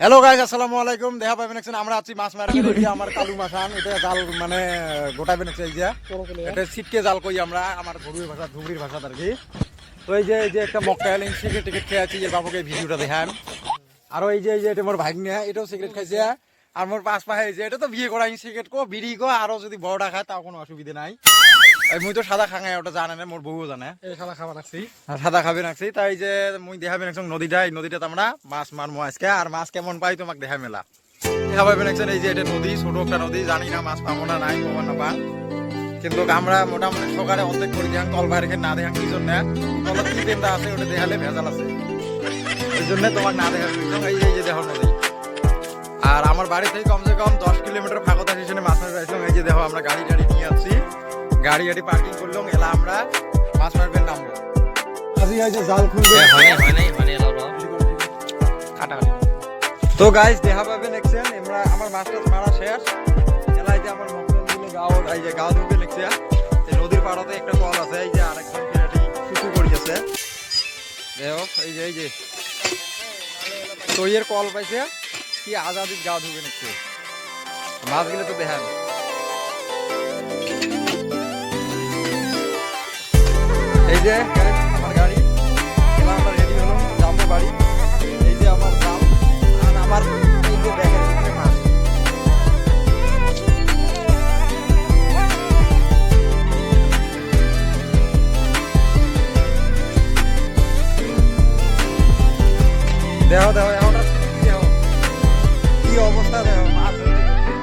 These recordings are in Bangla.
হ্যালো গাইজ আসসালামু আলাইকুম। দেখা পাবেন একজন। আমরা আছি মাছ মারা আমার কালু মাছ আন এটা জাল মানে গোটাবেন এই যে। এটা সিটকে জাল কই আমরা আমার ঘরুর ভাষা ধুবড়ির ভাষা আর কি। তো এই যে এই যে একটা মক্কাইল সিগারেট টিকিট খেয়ে আছি যে বাবুকে ভিডিওটা দেখান। আর এই যে এই যে এটা মোর ভাগ্নে এটাও সিগারেট খাইছে। আর মোর পাঁচ এই যে এটা তো বিয়ে করা সিগারেট কো বিড়ি কো আরও যদি বড়টা খায় তাও কোনো অসুবিধা নাই। মুই তো সাদা খাঙাই ওটা জানে না মোর বউও জানে। খানা খাবার রাখছি। আর সাদা খাবে নাকছি তাই যে মুই দেখাবেন একজন নদীটা এই নদীটাতে আমরা মাছ মারমো আজকে আর মাছ কেমন পাই তোমাকে দেখা মেলা। দেখাবেন একজন এই যে এটা নদী ছোট একটা নদী জানি না মাছ পাবো না নাই পাবো না পা কিন্তু আমরা মোটামুটি সকালে অর্ধেক করে দিয়াং কল বাইরে না দেখাং কি জন্য? কলত কি আছে ওটা দেখালে ভেজাল আছে। এই জন্য তোমার না দেখা এই যে দেখো নদী। আর আমার বাড়ি থেকে কমসে কম দশ কিলোমিটার ফাঁকতা স্টেশনে মাছ মারবে আইসলাম এই যে দেখো আমরা গাড়ি টাড়ি নিয়ে আসছি। গাড়ি গাড়ি পার্কিং করলাম এলা আমরা মাছ মারবেন নামবো। হয় হয় হয় তো গাইস দেখা পাবেন দেখছেন আমরা আমার মাছ টাছ মারা শেষ। এলাই যে আমার মকসুদগুলো গাও এই যে গাও ধুবে লিখছে এই নদীর পাড়াতে একটা কল আছে এই যে আরেকজন কিনাটি শুকু করিয়েছে দেখো এই যে এই যে। তৈয়ের কল পাইছে। কি আজাদির গাও ধুবে নিচ্ছে মাছগুলো তো দেখান এই যে আমার গাড়ি। এবার আমরা রেডি হলাম যাব বাড়ি। এই যে আমার জাল আর আমার এই যে ব্যাগের মাছ। দেখো দেখো অবস্থা মাছ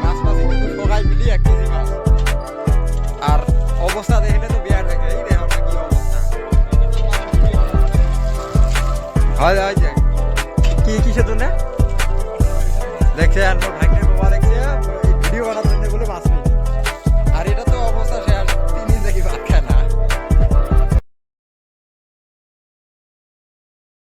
মাছ মাছ কিন্তু সবাই মিলি এক কেজি মাছ। আর অবস্থা দেখলে তো বিয়ার থাকে এই দেখো কি অবস্থা। হয় হয় কি, কিসের জন্য? দেখছে আর